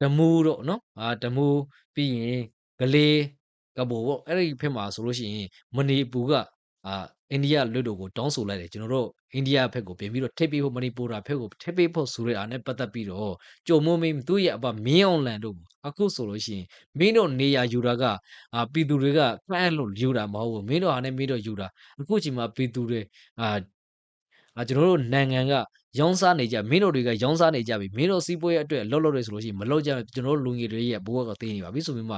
ဓမူတော့နော်အာဓမူပြီးရင်ဂလေးကဘောပေါ့အဲ့ဒီဖက်မှာဆိုလို့ရှိရင်မဏိပူက အာအိန္ဒိယလွတ်တော်ကိုတောင်းဆိုလိုက်တယ်ကျွန်တော်တို့အိန္ဒိယဘက်ကိုပြင်ပြီးတော့ထိပ်ပေးဖို့မဏိပူရာဘက်ကိုထိပ်ပေးဖို့ဆိုတဲ့အားနဲ့ပတ်သက်ပြီးတော့ကြုံမုံမင်းသူ့ရဲ့အပမင်းအောင်လန်တို့ကိုအခုဆိုလို့ရှိရင်မင်းတို့နေရာယူတာကအာပြည်သူတွေကကန့်လို့ယူတာမဟုတ်ဘူးမင်းတို့ဟာနဲ့မင်းတို့ယူတာအခုချိန်မှာပြည်သူတွေအာအာကျွန်တော်တို့နိုင်ငံကရောင်းစားနေကြမင်းတို့တွေကရောင်းစားနေကြပြီမင်းတို့စီးပွားရေးအတွက်လှုပ်လှုပ်နေဆိုလို့ရှိရင်မလှုပ်ကြကျွန်တော်တို့လူငယ်တွေရဲ့ဘဝကသိနေပါပြီဆိုပြီးမှ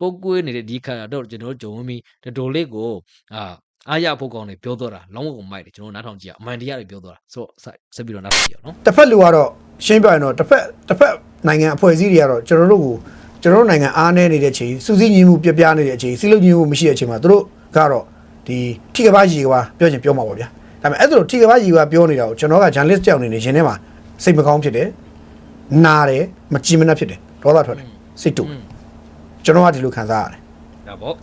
ပုတ်ကွေးနေတဲ့ဒီခါတော့ကျွန်တော်တို့ဂျုံဝင်းပြီးတတော်လေးကိုအာ အားရဖို့ကောင်းတယ်ပြောတော့တာလောင်းဝကုန်မိုက်တယ်ကျွန်တော်နားထောင်ကြည့်ရအမှန်တရားတွေပြောတော့တာဆိုတော့ဆက်ပြီးတော့နားထောင်ကြည့်ရအောင်နော်တစ်ဖက်လူကတော့ရှင်းပြရင်တော့တစ်ဖက်တစ်ဖက်နိုင်ငံအဖွဲ့အစည်းတွေကတော့ကျွန်တော်တို့ကိုကျွန်တော်တို့နိုင်ငံအားနည်းနေတဲ့အချိန်စူးစီးညီမှုပြပြနေတဲ့အချိန်စီလုံးညီမှုမရှိတဲ့အချိန်မှာသူတို့ကတော့ဒီထိကဘာကြီးကဘာပြောချင်ပြောမှာပေါ့ဗျာဒါပေမဲ့အဲ့ဒါလိုထိကဘာကြီးကပြောနေတာကိုကျွန်တော်က journalist ကြောက်နေနေရှင်ထဲမှာစိတ်မကောင်းဖြစ်တယ်နားတယ်မကြည်မနှက်ဖြစ်တယ်ဒေါသထွက်တယ်စိတ်တူတယ်ကျွန်တော်ကဒီလိုခံစားရတယ်ဒါပေါ့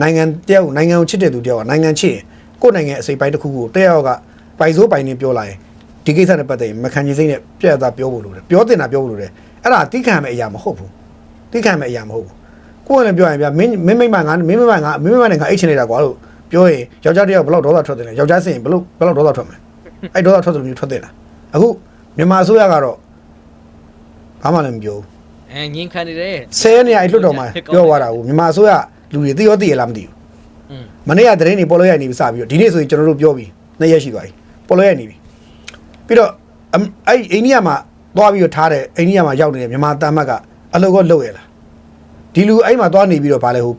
နိုင်ငံတယောက်နိုင်ငံကိုချစ်တဲ့သူတယောက်ကနိုင်ငံချစ်ရင်ကိုယ့်နိုင်ငံအစိပ်ပိုင်းတစ်ခုကိုတယောက်ကပိုင်စိုးပိုင်နေပြောလာရင်ဒီကိစ္စနဲ့ပတ်သက်ရင်မခံချင်စိတ်နဲ့ပြတ်သားပြောဖို့လိုတယ်ပြောတင်တာပြောဖို့လိုတယ်အဲ့ဒါတိခံမဲ့အရာမဟုတ်ဘူးတိခံမဲ့အရာမဟုတ်ဘူးကိုယ်ကလည်းပြောရင်ဗျာမင်းမင်းမိမငါမင်းမိမငါမင်းမိမနဲ့ငါအိတ်ချင်နေတာကွာလို့ပြောရင်ယောက်ျားတယောက်ဘယ်လောက်ဒေါသထွက်တယ်လဲယောက်ျားစင်ဘယ်လောက်ဘယ်လောက်ဒေါသထွက်မလဲအဲ့ဒေါသထွက်တယ်လို့မျိုးထွက်တယ်လားအခုမြန်မာအစိုးရကတော့ဘာမှလည်းမပြောဘူးအဲငင်းခံနေတယ်ဆယ်ရက်နေရာအဲ့လွတ်တော်မှာပြောသွားတာကိုမြန်မာအစိုးရ လူတွေသိရောသိရလားမသိဘူးอืมမနေ့ကသတင်းတွေပေါ်လို့ရနေပြီစပြီးတော့ဒီနေ့ဆိုရင်ကျွန်တော်တို့ပြောပြီးနှစ်ရက်ရှိသွားပြီပေါ်လို့ရနေပြီပြီးတော့အမ်အဲ့အိန္ဒိယမှာသွားပြီးတော့ထားတဲ့အိန္ဒိယမှာရောက်နေတဲ့မြန်မာတမ်းမတ်ကအလုပ်ကလုပ်ရလားဒီလူအဲ့မှာသွားနေပြီးတော့ဗာလဲဟို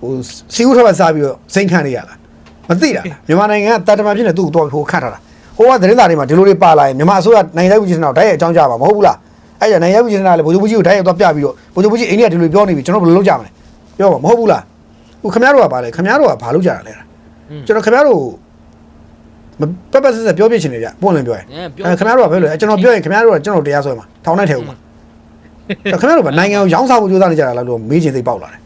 ဟိုစီဦးထပ်စားပြီးတော့စိန်ခံနေရလားမသိတာလားမြန်မာနိုင်ငံကတာတမန်ဖြစ်နေသူ့ကိုသွားဟိုခတ်ထားတာဟိုကသတင်းစာတွေမှာဒီလိုတွေပါလာရင်မြန်မာအစိုးရနိုင်ငံရေးဝန်ကြီးဌာနကိုတိုက်ရိုက်အကြောင်းကြားပါမဟုတ်ဘူးလားအဲ့ဒါနိုင်ငံရေးဝန်ကြီးဌာနလည်းဗိုလ်ချုပ်ကြီးကိုတိုက်ရိုက်သွားပြပြီးတော့ဗိုလ်ချုပ်ကြီးအိန္ဒိယဒီလိုပြောနေပြီကျွန်တော်ဘယ်လိုလုပ်ကြမလဲပြောပါမဟုတ်ဘူးလား ဟိုခင်ဗျားတို့ကဗာလဲခင်ဗျားတို့ကဘာလုပ်ကြတာလဲอืมကျွန်တော်ခင်ဗျားတို့မပက်ပက်ဆက်ဆက်ပြောပြချင်နေကြပွင့်လင်းပြောရင်အဲပြောအဲခင်ဗျားတို့ကဘယ်လိုလဲကျွန်တော်ပြောရင်ခင်ဗျားတို့ကကျွန်တော်တရားဆွဲမှာထောင်နဲ့ထဲဦးမှာအဲ့ခင်ဗျားတို့ကနိုင်ငံကိုရောင်းစားဖို့ကြိုးစားနေကြတာလားလို့မေးချင်သိပေါက်လာတယ်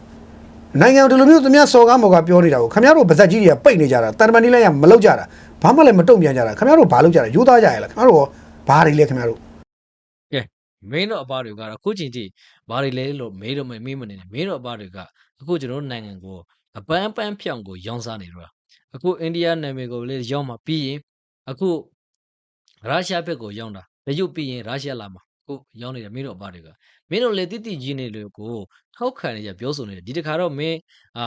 နိုင်ငံကိုဒီလိုမျိုးသူများစော်ကားမော်ကားပြောနေတာကိုခင်ဗျားတို့ဗဇက်ကြီးတွေကပိတ်နေကြတာတန်တမန်ဒီလိုက်ရမလုပ်ကြတာဘာမှလည်းမတုံ့ပြန်ကြတာခင်ဗျားတို့ဘာလုပ်ကြတာယူသားကြရလားခင်ဗျားတို့ကဘာတွေလဲခင်ဗျားတို့မင်းတို့အဘတွေကတော့အခုချိန်ထိ ဘာတွေလဲလို့မေးတော့မမေးမနေနဲ့မင်းတို့အဘတွေကအခုကျွန်တော်တို့နိုင်ငံကိုအပန်းပန်းဖြောင်ကိုရောင်းစားနေတော့တာအခုအိန္ဒိယနာမည်ကိုလည်းရောင်းမှာပြီးရင်အခုရုရှားဘက်ကိုရောင်းတာတရုတ်ပြီးရင်ရုရှားလာမှာအခုရောင်းနေတယ်မင်းတို့အဘတွေကမင်းတို့လည်းတိတိကြီးနေလို့ကိုထောက်ခံနေကြပြောဆိုနေတယ်ဒီတခါတော့မင်းအာ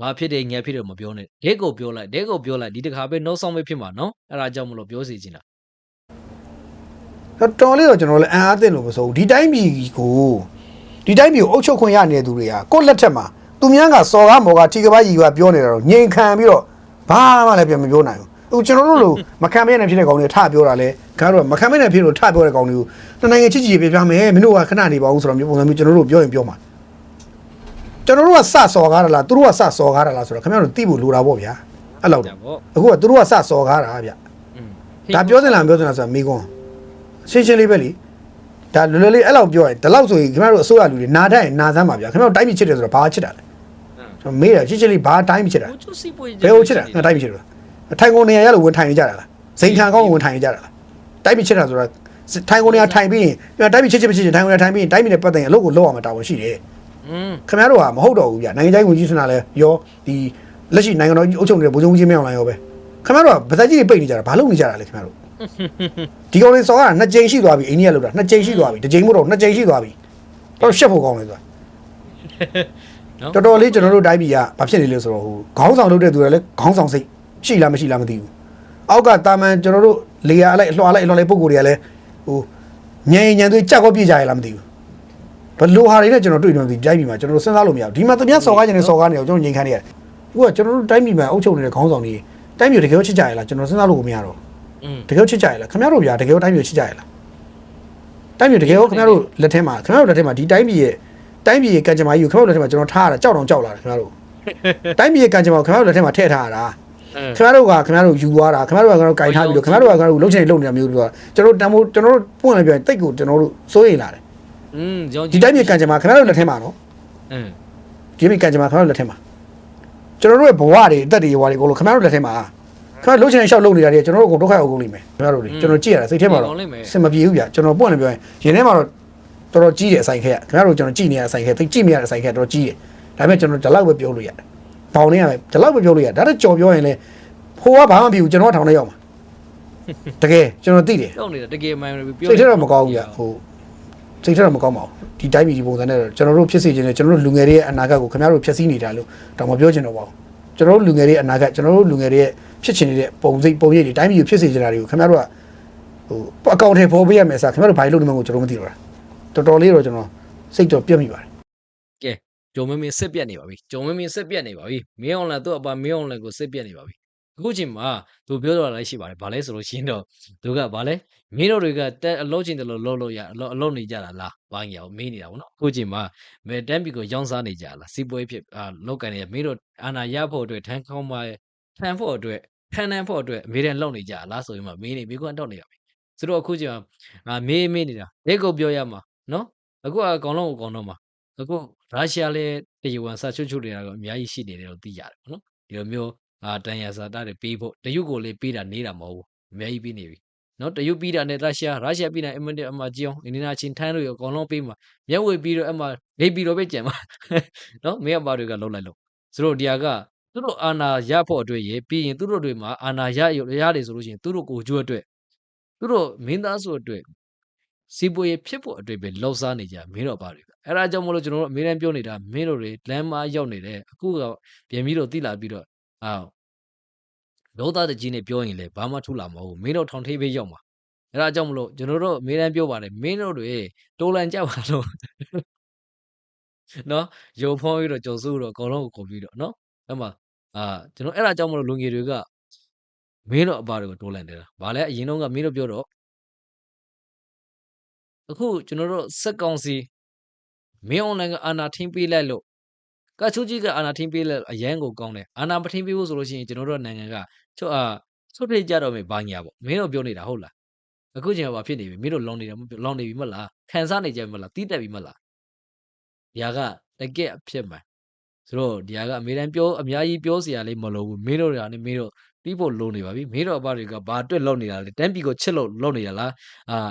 ဘာဖြစ်တယ်ညာဖြစ်တယ်မပြောနဲ့ဒဲကိုပြောလိုက်ဒဲကိုပြောလိုက်ဒီတခါပဲနှုတ်ဆောင်မဖြစ်မှာနော်အဲ့ဒါကြောင့်မလို့ပြောစီချင်တာ တော်တော်လေးတော့ကျွန်တော်လည်းအံ့အားသင့်လို့မဆိုဘူးဒီတိုင်းပြည်ကိုဒီတိုင်းပြည်ကိုအုပ်ချုပ်ခွင့်ရနေတဲ့သူတွေကကိုယ့်လက်ထက်မှာသူများကစော်ကားမော်ကထီကပားကြီးကပြောနေတာတော့ငြိမ်ခံပြီးတော့ဘာမှလည်းပြန်မပြောနိုင်ဘူးဟိုကျွန်တော်တို့လိုမခံမရနိုင်ဖြစ်တဲ့ကောင်တွေထပြောတာလဲခင်ဗျားတို့ကမခံမရနိုင်ဖြစ်လို့ထပြောတဲ့ကောင်တွေကိုနှစ်နိုင်ငံချစ်ကြည်ရေးပြပြမယ်မင်းတို့ကခဏနေပါဦးဆိုတော့မျိုးပုံစံမျိုးကျွန်တော်တို့ပြောရင်ပြောမှာကျွန်တော်တို့ကစစော်ကားတာလားသူတို့ကစစော်ကားတာလားဆိုတော့ခင်ဗျားတို့သိဖို့လိုတာပေါ့ဗျာအဲ့လောက်ကြတော့ပေါ့အခုကသူတို့ကစစော်ကားတာဗျอืมဒါပြောစင်လားမပြောစင်လားဆိုတာမိကွန်း ရှင်းရှင်းလေးပဲလीဒါလွယ်လွယ်လေးအဲ့လောက်ပြောရင်ဒီလောက်ဆိုရင်ခင်ဗျားတို့အစိုးရလူတွေနာတတ်ရင်နာစမ်းပါဗျာခင်ဗျားတို့တိုင်းပြည်ချစ်တယ်ဆိုတော့ဘာချစ်တာလဲကျွန်တော်မေးတာရှင်းရှင်းလေးဘာတိုင်းပြည်ချစ်တာဟိုချူစီပွေဘယ်ကိုချစ်တာငါတိုင်းပြည်ချစ်တယ်ထိုင်ကုန်နေရာရလို့ဝင်ထိုင်နေကြတာလားဇိမ်ခံကောင်းဝင်ထိုင်နေကြတာလားတိုင်းပြည်ချစ်တာဆိုတော့ထိုင်ကုန်နေရာထိုင်ပြီးရင်တိုင်းပြည်ချစ်ချစ်မချစ်ချစ်ထိုင်ကုန်နေရာထိုင်ပြီးရင်တိုင်းပြည်နဲ့ပတ်သက်ရင်အလုပ်ကိုလုပ်အောင်တာဝန်ရှိတယ်อืมခင်ဗျားတို့ကမဟုတ်တော့ဘူးဗျာနိုင်ငံခြားရေးဝန်ကြီးဆွနာလဲရောဒီလက်ရှိနိုင်ငံတော်ကြီးအုပ်ချုပ်နေတဲ့ဗိုလ်ချုပ်ကြီးမင်းအောင်လှိုင်ရောပဲခင်ဗျားတို့ကဗဇက်ကြီးတွေပိတ်နေကြတာဘာလုပ်နေကြတာလဲခင်ဗျားတို့ ဒီကောင်လေးစော်ကနှစ်ကြိမ်ရှိသွားပြီအိန္ဒိယလောက်တာနှစ်ကြိမ်ရှိသွားပြီတစ်ကြိမ်မို့တော့နှစ်ကြိမ်ရှိသွားပြီတော့ရှက်ဖို့ကောင်းတယ်ဆိုတာနော်တော်တော်လေးကျွန်တော်တို့တိုင်းပြည်ကဘာဖြစ်နေလဲဆိုတော့ဟိုခေါင်းဆောင်လုပ်တဲ့သူတွေလည်းခေါင်းဆောင်စိတ်ရှိလားမရှိလားမသိဘူးအောက်ကတာမန်ကျွန်တော်တို့လေယာအလိုက်အလွှာလိုက်အလွှာလိုက်ပုံကိုယ်တွေကလည်းဟိုညံညံသွေးကြောက်ကောပြစ်ကြရလားမသိဘူးဘယ်လိုဟာတွေနဲ့ကျွန်တော်တွေ့နေဒီတိုင်းပြည်မှာကျွန်တော်တို့စဉ်းစားလို့မရဘူးဒီမှာသူများစော်ကားနေတယ်စော်ကားနေအောင်ကျွန်တော်ငြိမ်ခံနေရတယ်အခုကကျွန်တော်တို့တိုင်းပြည်မှာအုပ်ချုပ်နေတဲ့ခေါင်းဆောင်တွေတိုင်းပြည်တကယ်ချစ်ကြရလားကျွန်တော်စဉ်းစားလို့မရတော့อืม တကယ်ချစ်ကြရလားခင်ဗျားတို့ဗျာတကယ်တိုင်းပြည်ချစ်ကြရလားတိုင်းပြည်တကယ်ရောခင်ဗျားတို့လက်ထဲမှာခင်ဗျားတို့လက်ထဲမှာဒီတိုင်းပြည်ရဲ့တိုင်းပြည်ရဲ့ကံကြမ္မာကြီးကိုခင်ဗျားတို့လက်ထဲမှာကျွန်တော်ထားရတာကြောက်တော့ကြောက်လာတယ်ခင်ဗျားတို့တိုင်းပြည်ရဲ့ကံကြမ္မာကိုခင်ဗျားတို့လက်ထဲမှာထည့်ထားရတာ อืม ခင်ဗျားတို့ကခင်ဗျားတို့ယူသွားတာခင်ဗျားတို့ကခင်ဗျားတို့ကင်ထားပြီးတော့ခင်ဗျားတို့ကခင်ဗျားတို့လှုပ်ချင်လှုပ်နေတာမျိုးတို့ဆိုတော့ကျွန်တော်တို့တန်ဖိုးကျွန်တော်တို့ပွင့်လိုက်ပြောရင်တိတ်ကိုကျွန်တော်တို့စိုးရိမ်လာတယ် อืมကြောင်း ဒီတိုင်းပြည်ကံကြမ္မာခင်ဗျားတို့လက်ထဲမှာနော် อืม ဒီပြည်ကံကြမ္မာခင်ဗျားတို့လက်ထဲမှာကျွန်တော်တို့ရဲ့ဘဝတွေအသက်တွေဘဝတွေအကုန်လုံးခင်ဗျားတို့လက်ထဲမှာ ခင်ဗျားလှုပ်ချင်ရှောက်လှုပ်နေတာတွေကျွန်တော်တို့အကုန်ဒုက္ခရောက်ကုန်လိမ့်မယ်ခင်ဗျားတို့တွေကျွန်တော်ကြည့်ရတာစိတ်ထဲမှာတော့စင်မပြေဘူးဗျကျွန်တော်ပွင့်လည်းပြောရင်ရင်ထဲမှာတော့တော်တော်ကြီးတယ်အဆိုင်ခဲကခင်ဗျားတို့ကျွန်တော်ကြည့်နေရတဲ့အဆိုင်ခဲသိကြည့်မရတဲ့အဆိုင်ခဲတော်တော်ကြီးတယ်ဒါပေမဲ့ကျွန်တော်ဒီလောက်ပဲပြောလို့ရတယ်ဘောင်နေရမယ်ဒီလောက်ပဲပြောလို့ရတယ်ဒါတော့ကြော်ပြောရင်လည်းဟိုကဘာမှမဖြစ်ဘူးကျွန်တော်ကထောင်ထဲရောက်မှာတကယ်ကျွန်တော်သိတယ်ကြောက်နေတာတကယ်မှန်တယ်ပြောစိတ်ထဲတော့မကောင်းဘူးဗျဟိုစိတ်ထဲတော့မကောင်းပါဘူးဒီတိုင်းပြည်ဒီပုံစံနဲ့တော့ကျွန်တော်တို့ဖြစ်စေချင်တယ်ကျွန်တော်တို့လူငယ်တွေရဲ့အနာဂတ်ကိုခင်ဗျားတို့ဖျက်ဆီးနေတာလို့တော့မပြောချင်တော့ပါဘူး ကျွန်တော်တို့လူငယ်တွေရဲ့အနာဂတ်ကျွန်တော်တို့လူငယ်တွေရဲ့ဖြစ်ချင်နေတဲ့ပုံစိတ်ပုံရိပ်တွေတိုင်းပြည်ကိုဖြစ်စေချင်တာတွေကိုခင်ဗျားတို့ကဟိုအကောင့်ထဲပေါ်ပေးရမယ်ဆိုခင်ဗျားတို့ဘာလို့လုပ်နေမှကိုကျွန်တော်မသိတော့တာတော်တော်လေးတော့ကျွန်တော်စိတ်တော့ပြတ်မိပါတယ်ကဲဂျုံမင်းမင်းစစ်ပြက်နေပါပြီဂျုံမင်းမင်းစစ်ပြက်နေပါပြီမင်းအောင်လာသူ့အပါမင်းအောင်လာကိုစစ်ပြက်နေပါပြီအခုချိန်မှာသူပြောတော့လည်းရှိပါတယ်ဘာလဲဆိုလို့ရှိရင်တော့သူကဘာလဲ မင်းတို့တွေကတက်အလုပ်ချင်းတလို့လုပ်လို့ရအလုပ်အလုပ်နေကြတာလားဘာကြီးအောင်မင်းနေတာဗောနော်အခုချိန်မှာမဲတန်းပီကိုရောင်းစားနေကြလားစီးပွဲဖြစ်အာလောက်ကန်နေမင်းတို့အာနာရဖို့အတွက်ထန်းခေါင်းမထန်းဖို့အတွက်ထန်းတန်းဖို့အတွက်အမေတန်လောက်နေကြလားဆိုရင်မှမင်းနေမိကတော့နေရပြီဆိုတော့အခုချိန်မှာငါမေးမေးနေတာလက်ကိုပြောရမှာနော်အခုအကောင်လုံးအကောင်တော့မှာအခုရုရှားလည်းတရားဝင်စာချုပ်ချုပ်နေတာကအများကြီးရှိနေတယ်လို့သိရတယ်ပေါ့နော်ဒီလိုမျိုးအာတန်ရာစာတာတွေပေးဖို့တရုတ်ကိုလည်းပေးတာနေတာမဟုတ်ဘူးအများကြီးပေးနေပြီ နော်တရုတ်ပေးတာနဲ့ရုရှားရုရှားပေးတာအင်မတန်အမှကြီးအောင်အင်ဒီနာချင်းထမ်းလို့ရအကောင်လုံးပေးမှာမျက်ဝေပြီးတော့အမှဂိတ်ပြီးတော့ပဲကြံမှာနော်မင်းအပါတွေကလုံးလိုက်လို့ဆိုတော့ဒီဟာကသူတို့အာနာရဖို့အတွက်ရေပြီးရင်သူတို့တွေမှာအာနာရရရတယ်ဆိုလို့ရှိရင်သူတို့ကိုကျွတ်အတွက်သူတို့မင်းသားဆိုအတွက်စီပွေဖြစ်ဖို့အတွက်ပဲလှောက်စားနေကြမင်းတို့ပါတွေပဲအဲ့ဒါကြောင့်မလို့ကျွန်တော်တို့အမေတန်းပြောနေတာမင်းတို့တွေလမ်းမရောက်နေတယ်အခုကပြန်ပြီးတော့တိလာပြီးတော့အာ လောသားတကြီးနဲ့ပြောရင်လည်းဘာမှထူလာမဟုတ်ဘူးမင်းတို့ထောင်ထိပ်ပဲရောက်မှာအဲ့ဒါကြောင့်မလို့ကျွန်တော်တို့အမေတန်းပြောပါတယ်မင်းတို့တွေတိုးလန်ကြပါလို့နော်ရုံဖောင်းပြီးတော့ကြုံစုတော့အကုန်လုံးကိုကုန်ပြီးတော့နော်အဲ့မှာအာကျွန်တော်အဲ့ဒါကြောင့်မလို့လူငယ်တွေကမင်းတို့အပါတွေကိုတိုးလန်တယ်လားဘာလဲအရင်တော့ကမင်းတို့ပြောတော့အခုကျွန်တော်တို့စက်ကောင်စီမင်းအွန်လိုင်းကအာနာထင်းပေးလိုက်လို့ ကချိုးကြီးကအာနာထင်းပေးလိုက်လို့အရန်ကိုကောင်းတယ်အာနာမထင်းပေးဘူးဆိုလို့ရှိရင်ကျွန်တော်တို့နိုင်ငံကချွတ်အာချွတ်ထိတ်ကြတော့မယ်ဘာညာပေါ့မင်းတို့ပြောနေတာဟုတ်လားအခုချိန်ကဘာဖြစ်နေပြီမင်းတို့လောင်နေတယ်မလောင်နေပြီမဟုတ်လားခံစားနေကြပြီမဟုတ်လားတီးတက်ပြီမဟုတ်လားဒီဟာကတကက်အဖြစ်မှန်ဆိုတော့ဒီဟာကအမေတန်းပြောအများကြီးပြောစရာလေးမလိုဘူးမင်းတို့တွေကလည်းမင်းတို့ပြီးဖို့လိုနေပါပြီမင်းတို့အဘတွေကဘာအတွက်လုံနေတာလဲတန်းပီကိုချစ်လို့လုံနေတာလားအာ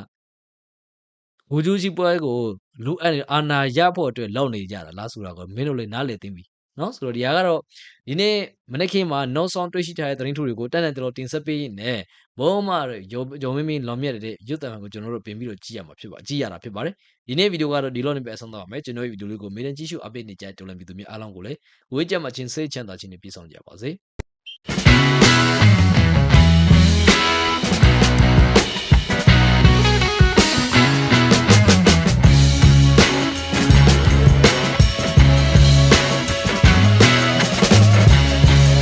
ငိုကြိုးကြီးပွဲကိုလူအပ်နေအာနာရဖို့အတွက်လောက်နေကြတာလားဆိုတာကိုမင်းတို့လည်းနားလည်သိပြီနော်ဆိုတော့ဒီဟာကတော့ဒီနေ့မနေ့ကင်းမှာ no song တွေ့ရှိထားတဲ့သတင်းထုတ်တွေကိုတက်တက်တော်တင်ဆက်ပေးနေဘုံမရောရောမင်းမင်းလောင်မြက်တဲ့ရွတ်တံကိုကျွန်တော်တို့ပြင်ပြီးတော့ကြည့်ရမှာဖြစ်ပါကြည့်ရတာဖြစ်ပါတယ်ဒီနေ့ဗီဒီယိုကတော့ဒီလိုနေပဲအဆုံးသတ်ပါမယ်ကျွန်တော်ရဲ့ဗီဒီယိုလေးကိုမေးတဲ့ကြည့်ရှုအပိတ်နေကြတဲ့တော်လန်ပြည်သူများအားလုံးကိုလည်းဝေးကြမှာချင်းစိတ်ချမ်းသာခြင်းနဲ့ပြည့်စုံကြပါစေ